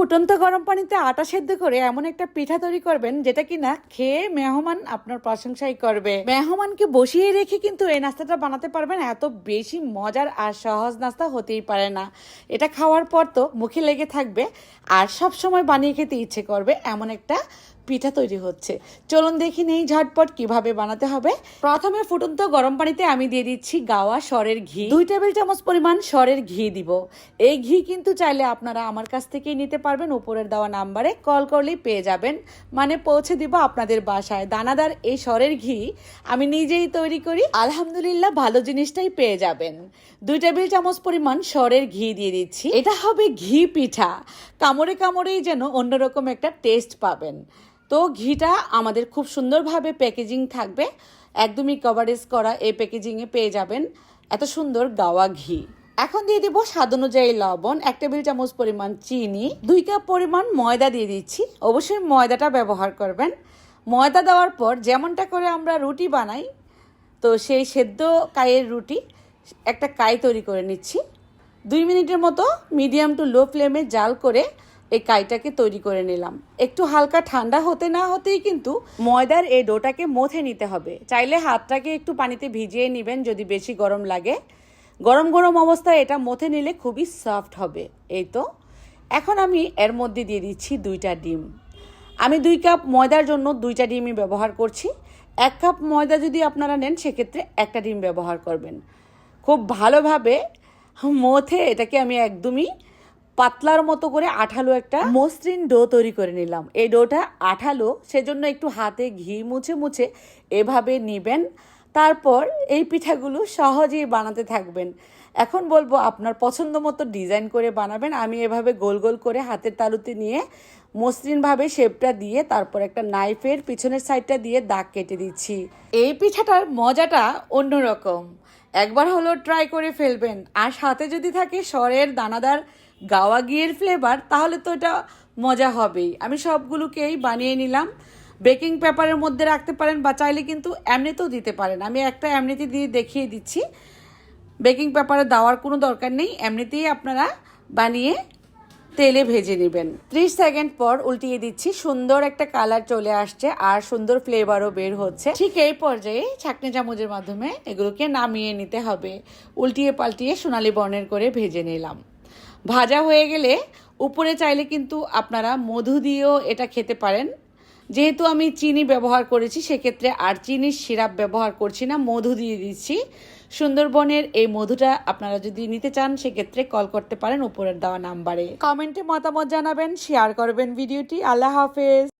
ফুটন্ত গরম পানিতে আটা সেদ্ধ করে এমন একটা পিঠা তৈরি করবেন যেটা কিনা খেয়ে মেহমান আপনার প্রশংসাই করবে। মেহমানকে বসিয়ে রেখে কিন্তু এই নাস্তাটা বানাতে পারবেন, এত বেশি মজার আর সহজ নাস্তা হতেই পারে না। এটা খাওয়ার পর তো মুখে লেগে থাকবে, আর সব সময় বানিয়ে খেতে ইচ্ছে করবে এমন একটা পিঠা তৈরি হচ্ছে। চলুন দেখি নেই ঝটপট কীভাবে বানাতে হবে। প্রথমে ফুটন্ত গরম পানিতে আমি দিয়ে দিচ্ছি গাওয়া সরের ঘি। দুই টেবিল চামচ পরিমাণ সরের ঘি দিব। এই ঘি কিন্তু চাইলে আপনারা আমার কাছ থেকেই নিতে পারবেন। উপরের দেওয়া নাম্বারে কল করলেই পেয়ে যাবেন। মানে পৌঁছে দিব আপনাদের বাসায়। দানাদার এই সরের ঘি আমি নিজেই তৈরি করি। আলহামদুলিল্লাহ ভালো জিনিসটাই পেয়ে যাবেন। দুই টেবিল চামচ পরিমাণ সরের ঘি দিয়ে দিচ্ছি। এটা হবে ঘি পিঠা। কামড়ে কামড়েই যেন অন্যরকম একটা টেস্ট পাবেন। তো ঘিটা আমাদের খুব সুন্দরভাবে প্যাকেজিং থাকবে। একদমই কভারেজ করা এই প্যাকেজিংয়ে পেয়ে যাবেন। এত সুন্দর গাওয়া ঘি। এখন দিয়ে দিব স্বাদ অনুযায়ী লবণ, এক টেবিল চামচ পরিমাণ চিনি, দুই কাপ পরিমাণ ময়দা দিয়ে দিচ্ছি। অবশ্যই ময়দাটা ব্যবহার করবেন। ময়দা দেওয়ার পর যেমনটা করে আমরা রুটি বানাই, তো সেই সেদ্ধ কায়ের রুটি, একটা কাই তৈরি করে নিচ্ছি। দুই মিনিটের মতো মিডিয়াম টু লো ফ্লেমে জাল করে এই কাইটাকে তৈরি করে নিলাম। একটু হালকা ঠান্ডা হতে না হতেই কিন্তু ময়দার এই ডোটাকে মথে নিতে হবে। চাইলে হাতটাকে একটু পানিতে ভিজিয়ে নেবেন যদি বেশি গরম লাগে। গরম গরম অবস্থায় এটা মথে নিলে খুবই সফট হবে। এই তো। এখন আমি এর মধ্যে দিয়ে দিচ্ছি দুইটা ডিম। আমি দুই কাপ ময়দার জন্য দুইটা ডিমই ব্যবহার করছি। এক কাপ ময়দা যদি আপনারা নেন, সেক্ষেত্রে একটা ডিম ব্যবহার করবেন। খুব ভালোভাবে মথে এটাকে আমি একদমই পাতলার মতো করে আঠালো একটা মসৃণ ডো তৈরি করে নিলাম। এই ডোটা আঠালো, সেজন্য একটু হাতে ঘি মুছে মুছে এভাবে নিবেন। তারপর এই পিঠাগুলো সহজেই বানাতে থাকবেন। এখন বলব আপনার পছন্দ মতো ডিজাইন করে বানাবেন। আমি এভাবে গোল গোল করে হাতের তালুতে নিয়ে মসৃণভাবে শেপটা দিয়ে তারপর একটা নাইফের পিছনের সাইডটা দিয়ে দাগ কেটে দিচ্ছি। এই পিঠাটার মজাটা অন্যরকম। একবার হলো ট্রাই করে ফেলবেন। আর সাথে যদি থাকে সরের দানাদার গাওয়া ঘিয়ের ফ্লেভার তাহলে তো এটা মজা হবেই। আমি সবগুলোকেই বানিয়ে নিলাম। বেকিং পেপারের মধ্যে রাখতে পারেন বা চাইলে কিন্তু এমনিতেও দিতে পারেন। আমি একটা এমনিতে দিয়ে দেখিয়ে দিচ্ছি। বেকিং পেপারে দেওয়ার কোনো দরকার নেই। এমনিতেই আপনারা বানিয়ে তেলে ভেজে নেবেন। ত্রিশ সেকেন্ড পর উল্টিয়ে দিচ্ছি। সুন্দর একটা কালার চলে আসছে আর সুন্দর ফ্লেভারও বের হচ্ছে। ঠিক এই পর্যায়ে ছাকনি চামচের মাধ্যমে এগুলোকে নামিয়ে নিতে হবে। উল্টিয়ে পাল্টিয়ে সোনালি বর্ণের করে ভেজে নিলাম। ভাজা হয়ে গেলে উপরে চাইলে কিন্তু আপনারা মধু দিয়েও এটা খেতে পারেন। যেহেতু আমি চিনি ব্যবহার করেছি, সেক্ষেত্রে আর চিনির সিরাপ ব্যবহার করছি না, মধু দিয়ে দিচ্ছি। সুন্দরবনের এই মধুটা আপনারা যদি নিতে চান, সেক্ষেত্রে কল করতে পারেন উপরের দেওয়া নাম্বারে। কমেন্টে মতামত জানাবেন শেয়ার করবেন ভিডিওটি। আল্লাহ হাফেজ।